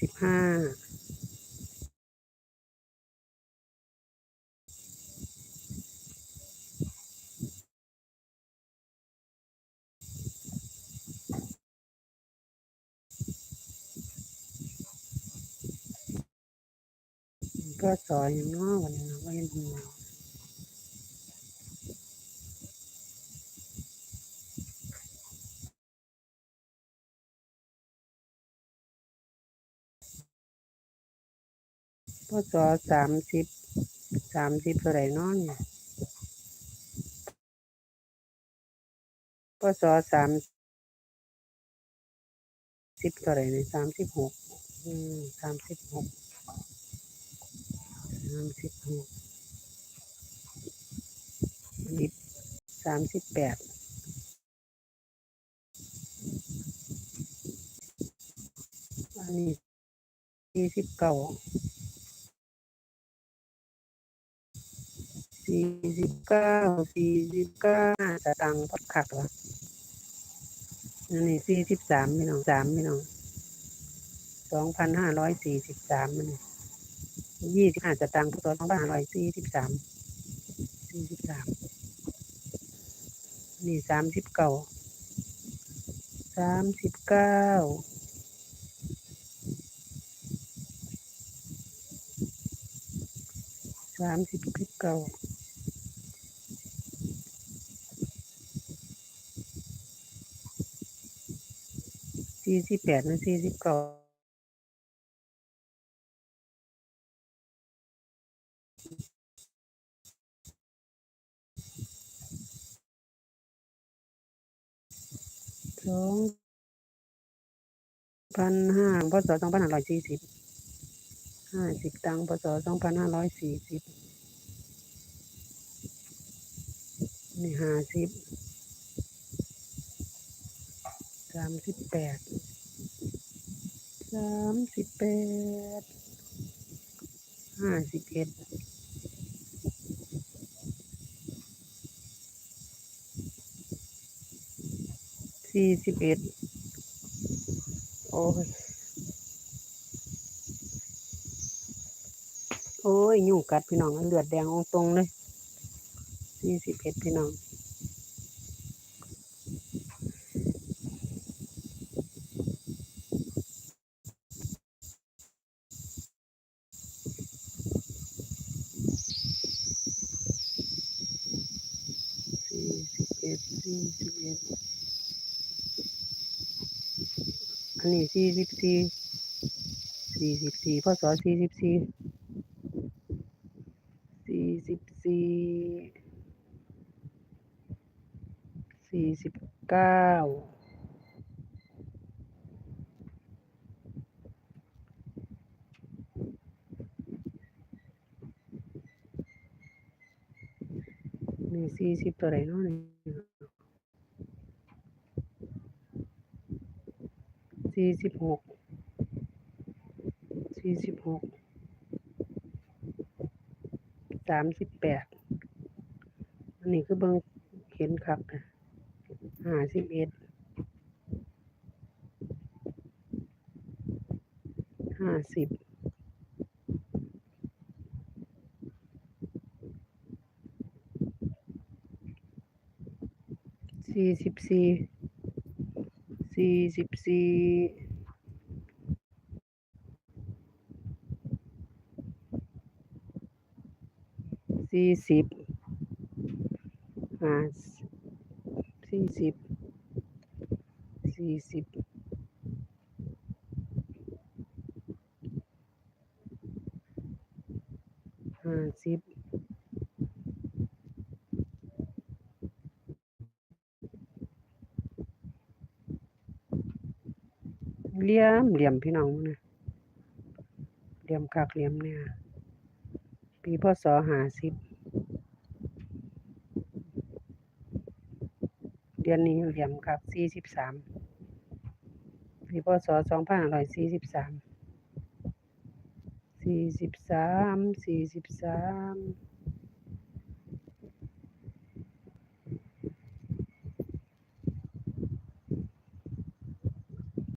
สิบห้าก็สอยอย่างเน้อวันนี้เราก็เห็นหัว สอสามสิบสามสิบเท่าไหร่เน้อเนี่ยก็สอสามสิบเท่าไหร่เนี่ยสามสิบหกอืมสามสิบหกสามสิบหกลิบสามสิบแปดอันนี้สี่สิบเก้า สี่สิบเก้าสี่สิบเก้าจะตังค์พักขักวะนนี้สี่สิบสามพี่น้องสามพี่น้องสองพันห้าร้อยสี่สิบสามมันยี่สิบห้าจะตังค์พุทธสองพันห้าร้อยสี่สิบสามสี่สิบสามนี่สามสิบเก้าสามสิบเก้าสามสิบเก้า สี่สิบแปดนะสี่สิบเก้าสองพันห้าพศสองพันห้าร้อยสี่สิบห้าสิบตังค์พศสองพันห้าร้อยสี่สิบนี่ห้าสิบ สามสิบแปดสามสิบแปดห้าสิบเอ็ดสี่สิบเอ็ดโอ้ยโอ้ยยุ่งกัดพี่น้องเลือดแดงองตรงเลยสี่สิบเอ็ดพี่น้อง สี่สิบเอ็ดสี่สิบเอ็ดอันนี้สี่สิบสี่สี่สิบสี่พศสี่สิบสี่สี่สิบสี่สี่สิบเก้า นี่สี่สิบตัวไหนเนาะนี่สี่สิบหกสี่สิบหกสามสิบแปดอันนี้คือเบิ่งเห็นครับห้าสิบเอ็ดห้าสิบ สี่สิบสี่สี่สิบสี่สี่สิบห้าสี่สิบสี่สิบห้าสิบ เหลี่ยมเหลี่ยมพี่น้องนะเหลี่ยมคักเหลี่ยมเนี่ยปีพศห้าสิบเดือนนี้เหลี่ยมคักสี่สิบสามปีพศสองพันห้าร้อยสี่สิบสามสี่สิบสามสี่สิบสาม